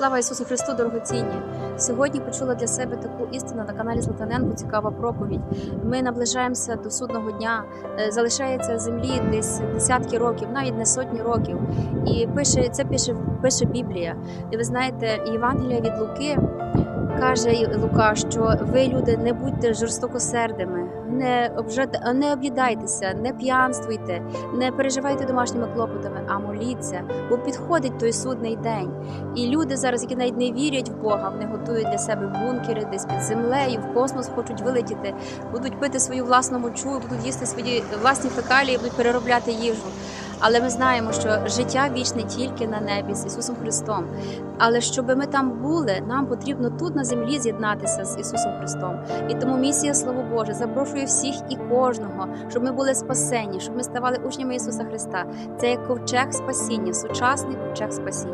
Слава Ісусу Христу, дорогоцінні! Сьогодні почула для себе таку істину на каналі Златаненко. Цікава проповідь. Ми наближаємося до судного дня. Е, Залишається землі десь десятки років, навіть не сотні років. І пише це пише, пише Біблія. І ви знаєте, Євангелія від Луки каже Лука, що ви, люди, не будьте жорстокосердими, не обжад... не об'їдайтеся, не п'янствуйте, не переживайте домашніми клопотами, а моліться, бо підходить той судний день. І люди зараз, які навіть не вірять в Бога, вони готують для себе бункери десь під землею, в космос хочуть вилетіти, будуть пити свою власну мочу, будуть їсти свої власні фекалії, будуть переробляти їжу. Але ми знаємо, що життя вічне тільки на небі з Ісусом Христом. Але щоб ми там були, нам потрібно тут на землі з'єднатися з Ісусом Христом. І тому місія Слово Боже запрошує всіх і кожного, щоб ми були спасені, щоб ми ставали учнями Ісуса Христа. Це як ковчег спасіння, сучасний ковчег спасіння.